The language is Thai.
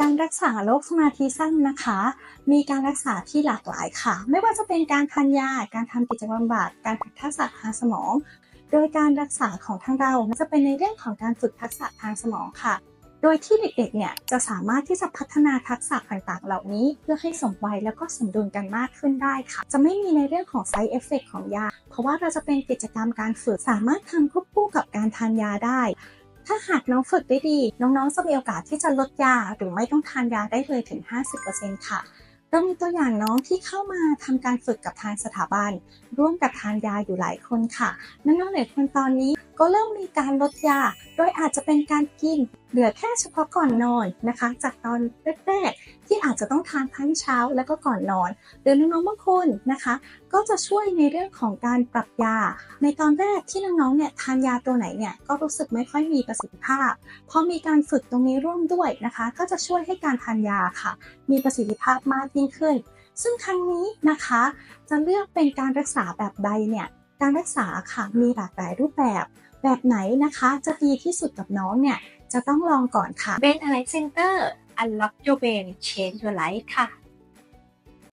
การรักษาโรคสมาธิสั้นนะคะ มีการรักษาที่หลากหลายค่ะ ไม่ว่าจะเป็นการทานยา การทำกิจกรรมบำบัดการฝึกทักษะทางสมอง โดยการรักษาของทางเราจะเป็นในเรื่องของการฝึกทักษะทางสมองค่ะ โดยที่เด็กๆ เนี่ยจะสามารถที่จะพัฒนาทักษะต่างๆ เหล่านี้ เพื่อให้สมวัยแล้วก็สมดุลกันมากขึ้นได้ค่ะ จะไม่มีในเรื่องของ side effect ของยา เพราะว่าเราจะเป็นกิจกรรมการฝึกสามารถทำควบคู่กับการทานยาได้ ถ้าหากน้องฝึกได้ดี น้องๆจะมีโอกาสที่จะลดยา หรือไม่ต้องทานยาได้เลยถึง 50%ค่ะเรามีตัวอย่างน้องที่เข้ามาทำการฝึกกับทางสถาบัน ร่วมกับทานยาอยู่หลายคนค่ะน้องๆหลายคนตอนนี้ ก็เริ่มมีการลดยา โดยอาจจะเป็นการกินเหลือแค่เฉพาะก่อนนอนนะคะ จากตอนแรกๆที่อาจจะต้องทานทั้งเช้าแล้วก็ก่อนนอน หรือน้องๆบางคนนะคะ ก็จะช่วยในเรื่องของการปรับยา ในตอนแรกที่น้องๆเนี่ยทานยาตัวไหนเนี่ยก็รู้สึกไม่ค่อยมีประสิทธิภาพพอมีการฝึกตรงนี้ร่วมด้วยนะคะ ก็จะช่วยให้การทานยาค่ะ มีประสิทธิภาพมากยิ่งขึ้น ซึ่งครั้งนี้นะคะ จะเลือกเป็นการรักษาแบบใดเนี่ยการรักษาค่ะมีหลากหลายรูปแบบ แบบไหนนะคะจะดีที่สุดกับน้องเนี่ย จะต้องลองก่อนค่ะเบนอะไรเซ็นเตอร์ Unlock Your Brain Change Your Life ค่ะ